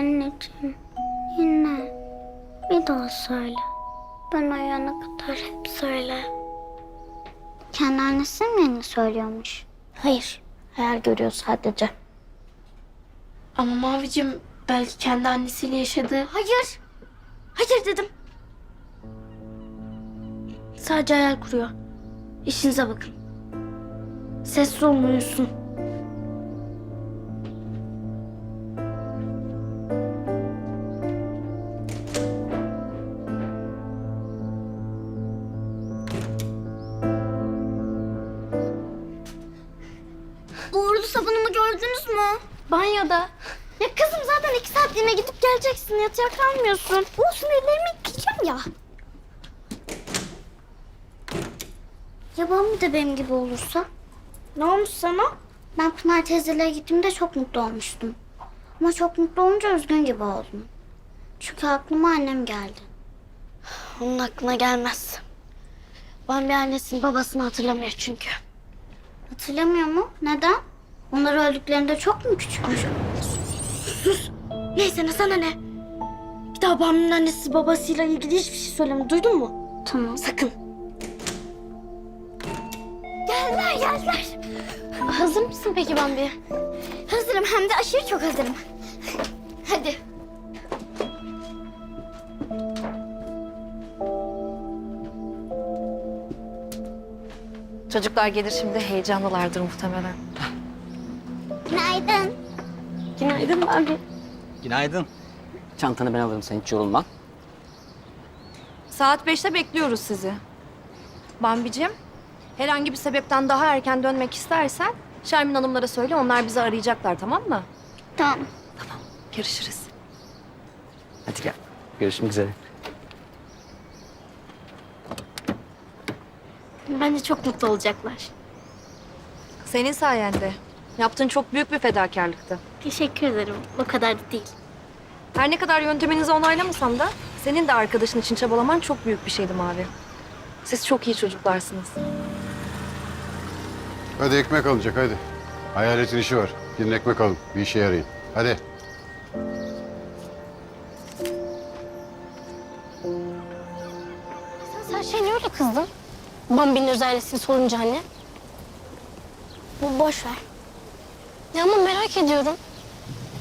Anneciğim yine bir daha söyle. Ben uyuyana kadar hep söyle. Kendi annesi mi yeni söylüyormuş? Hayır. Hayal görüyor sadece. Ama Mavicim belki kendi annesiyle yaşadı. Hayır. Hayır dedim. Sadece hayal kuruyor. İşinize bakın. Sessiz olun uyusun. Banyoda. Ya kızım zaten iki saatliğine gidip geleceksin. Yatıya kalmıyorsun. Olsun ellerimi yıkayacağım ya. Ya babam da benim gibi olursa? Ne olmuş sana? Ben Pınar teyzelere gittiğimde çok mutlu olmuştum. Ama çok mutlu olunca üzgün gibi oldum. Çünkü aklıma annem geldi. Onun aklına gelmez. Ben bir annesini babasını hatırlamıyor çünkü. Hatırlamıyor mu? Neden? Onlar öldüklerinde çok mu küçükmüş? Neyse ne sana ne? Bir daha babamın annesi babasıyla ilgili hiçbir şey söyleme. Duydun mu? Tamam. Sakın. Geldiler geldiler. Hazır mısın peki Bambi? Hazırım hem de aşırı çok hazırım. Hadi. Çocuklar gelir şimdi heyecanlılardır muhtemelen. Günaydın. Günaydın Bambi. Günaydın. Çantanı ben alırım sen hiç yorulma. Saat beşte bekliyoruz sizi. Bambicim, herhangi bir sebepten daha erken dönmek istersen Şermin Hanımlara söyle onlar bizi arayacaklar tamam mı? Tamam. Görüşürüz. Hadi gel. Görüşmek üzere. Bence çok mutlu olacaklar. Senin sayende. Yaptığın çok büyük bir fedakarlıktı. Teşekkür ederim. O kadar da değil. Her ne kadar yönteminizi onaylamasam da senin de arkadaşın için çabalaman çok büyük bir şeydi Mavi. Siz çok iyi çocuklarsınız. Hadi ekmek alınacak hadi. Hayaletin işi var. Gidin ekmek alın. Bir işe yarayın. Hadi. Sen şey niye öyle kızdın? Bambi'nin özelliğini sorunca anne. Bu boş ver. Ya ama merak ediyorum.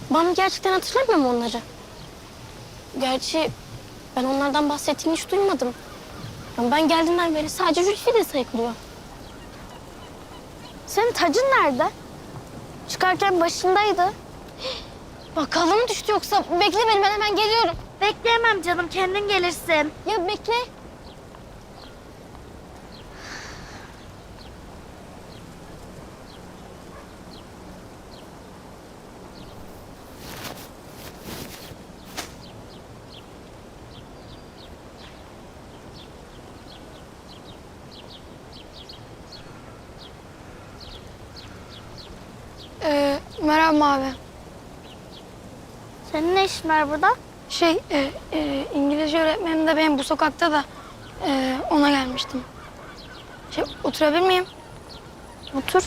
Bambi gerçekten hatırlamıyor mu onları? Gerçi ben onlardan bahsettiğini hiç duymadım. Ya ben geldiğimden beri sadece Zülfü de sayıklıyor. Senin tacın nerede? Çıkarken başındaydı. Bakalım düştü yoksa? Bekle beni ben hemen geliyorum. Bekleyemem canım kendin gelirsin. Ya bekle. Ee, merhaba Mavi. Senin ne işin var burada? Şey, e, e, İngilizce öğretmenim de benim bu sokakta da e, ona gelmiştim. Şey, oturabilir miyim? Otur.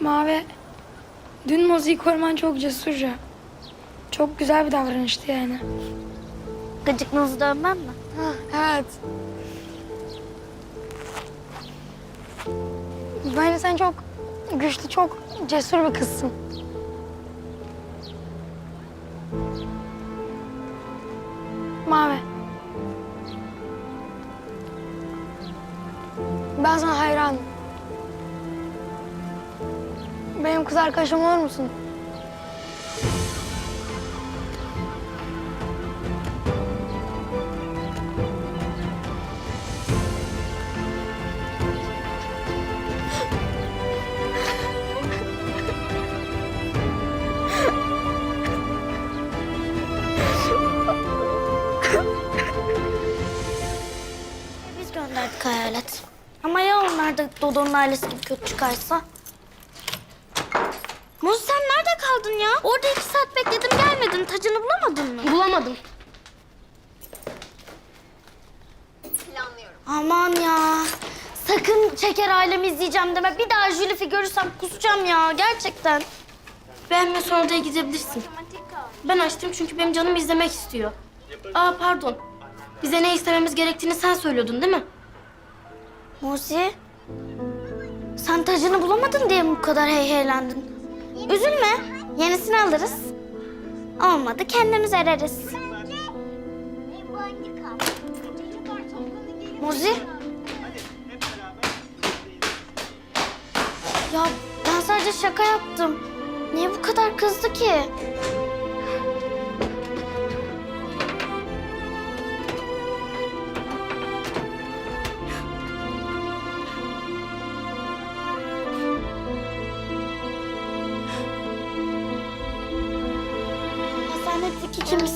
Mavi, dün Mozi'yi koruman çok cesurca. Çok güzel bir davranıştı yani. Gıcıklığınızı dönmem mi? Evet. Bence sen çok güçlü, çok cesur bir kızsın. Mavi. Ben sana hayranım. Benim kız arkadaşım olur musun? Biz gönderdik hayalet. Ama ya onlar da Dodo'nun ailesi gibi kötü çıkarsa? Muz sen nerede kaldın ya? Orada iki saat bekledim gelmedin. Tacını bulamadın mı? Bulamadım. Aman ya. Sakın Şeker ailemi izleyeceğim deme. Bir daha Jülif'i görürsem kusacağım ya gerçekten. Beğenmiyorsan odaya gidebilirsin. Ben açtım çünkü benim canım izlemek istiyor. Aa pardon. Bize ne istememiz gerektiğini sen söylüyordun değil mi? Muzi. Sen tacını bulamadın diye bu kadar heyheylendin? Üzülme. Yenisini alırız. Olmadı kendimiz ararız. Muzi. Ya ben sadece şaka yaptım. Niye bu kadar kızdı ki?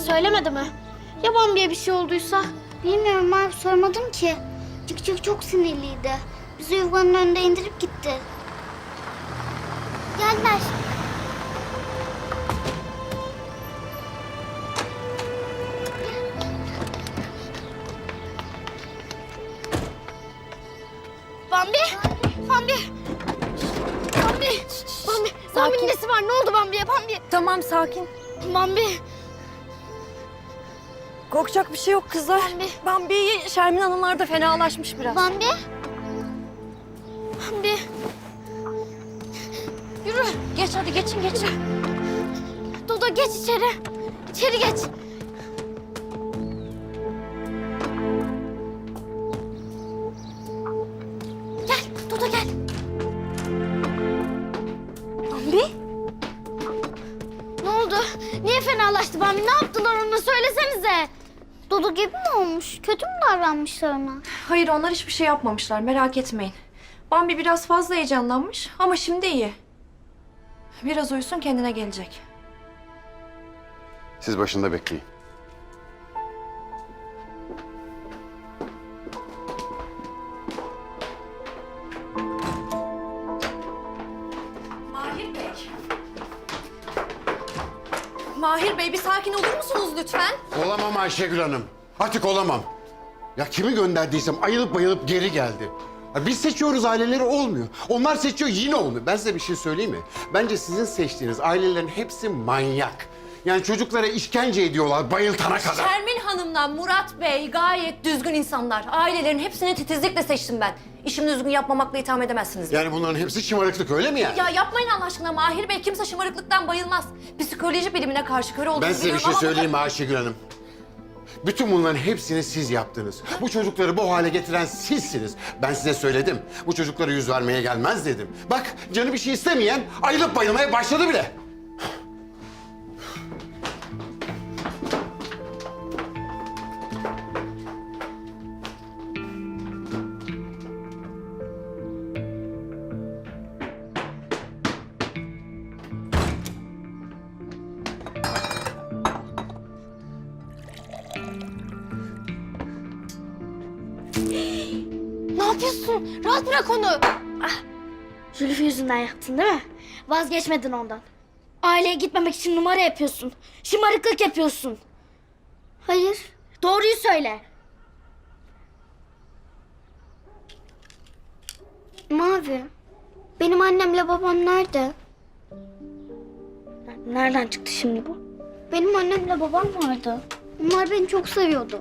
Söylemedi mi? Ya Bambi'ye bir şey olduysa? Bilmiyorum abi sormadım ki. Çık çık çok sinirliydi. Bizi yuvanın önünde indirip gitti. Geldiler. Bambi! Bambi! Bambi! Bambi! Bambi'nin nesi var? Ne oldu Bambi'ye? Bambi! Tamam sakin. Bambi! Korkacak bir şey yok kızlar. Bambi. Bambi Şermin Hanımlar da fenalaşmış biraz. Bambi. Bambi! Yürü! Geç hadi geçin geçin. Dodo geç içeri. İçeri geç. Dudu gibi mi olmuş? Kötü mü davranmışlar ona? Hayır onlar hiçbir şey yapmamışlar merak etmeyin. Bambi biraz fazla heyecanlanmış ama şimdi iyi. Biraz uyusun kendine gelecek. Siz başında bekleyin. Mahir Bey bir sakin olur musunuz lütfen? Olamam Ayşegül Hanım. Artık olamam. Ya kimi gönderdiysem ayılıp bayılıp geri geldi. Ya biz seçiyoruz aileleri olmuyor. Onlar seçiyor yine olmuyor. Ben size bir şey söyleyeyim mi? Bence sizin seçtiğiniz ailelerin hepsi manyak. Yani çocuklara işkence ediyorlar bayıltana kadar. Şermin Hanım'la Murat Bey gayet düzgün insanlar. Ailelerin hepsini titizlikle seçtim ben. İşimi düzgün yapmamakla itham edemezsiniz. Yani bunların hepsi şımarıklık öyle mi yani? Ya yapmayın Allah aşkına Mahir Bey. Kimse şımarıklıktan bayılmaz. Psikoloji bilimine karşı kör olduğunu Ben size bir biliyorum şey ama- söyleyeyim mi Ayşegül Hanım? Bütün bunların hepsini siz yaptınız. Bu çocukları bu hale getiren sizsiniz. Ben size söyledim. Bu çocuklara yüz vermeye gelmez dedim. Bak canı bir şey istemeyen ayılıp bayılmaya başladı bile. Yapıyorsun? Rahat bırak onu. Ah, Zülfü yüzünden yaptın değil mi? Vazgeçmedin ondan. Aileye gitmemek için numara yapıyorsun. Şımarıklık yapıyorsun. Hayır. Doğruyu söyle. Mavi. Benim annemle babam nerede? Nereden çıktı şimdi bu? Benim annemle babam vardı. Onlar beni çok seviyordu.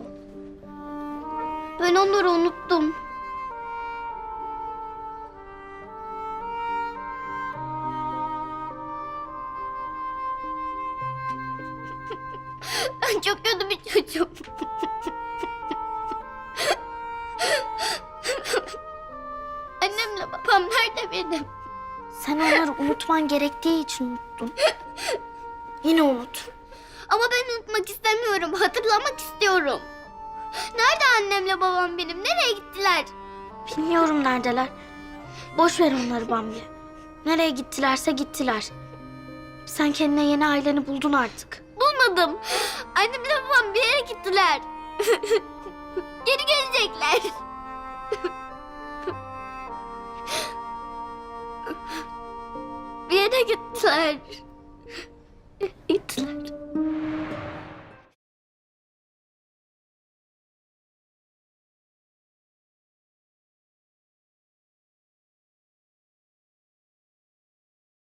Ben onları unuttum. Ben çok kötü bir çocuğum. Annemle babam nerede benim? Sen onları unutman gerektiği için unuttun. Yine unut. Ama ben unutmak istemiyorum. Hatırlamak istiyorum. Nerede annemle babam benim? Nereye gittiler? Bilmiyorum neredeler. Boş ver onları Bambi. Nereye gittilerse gittiler. Sen kendine yeni aileni buldun artık. Bulmadım. Annemle babam bir yere gittiler. Geri gelecekler. bir yere gittiler. Gittiler.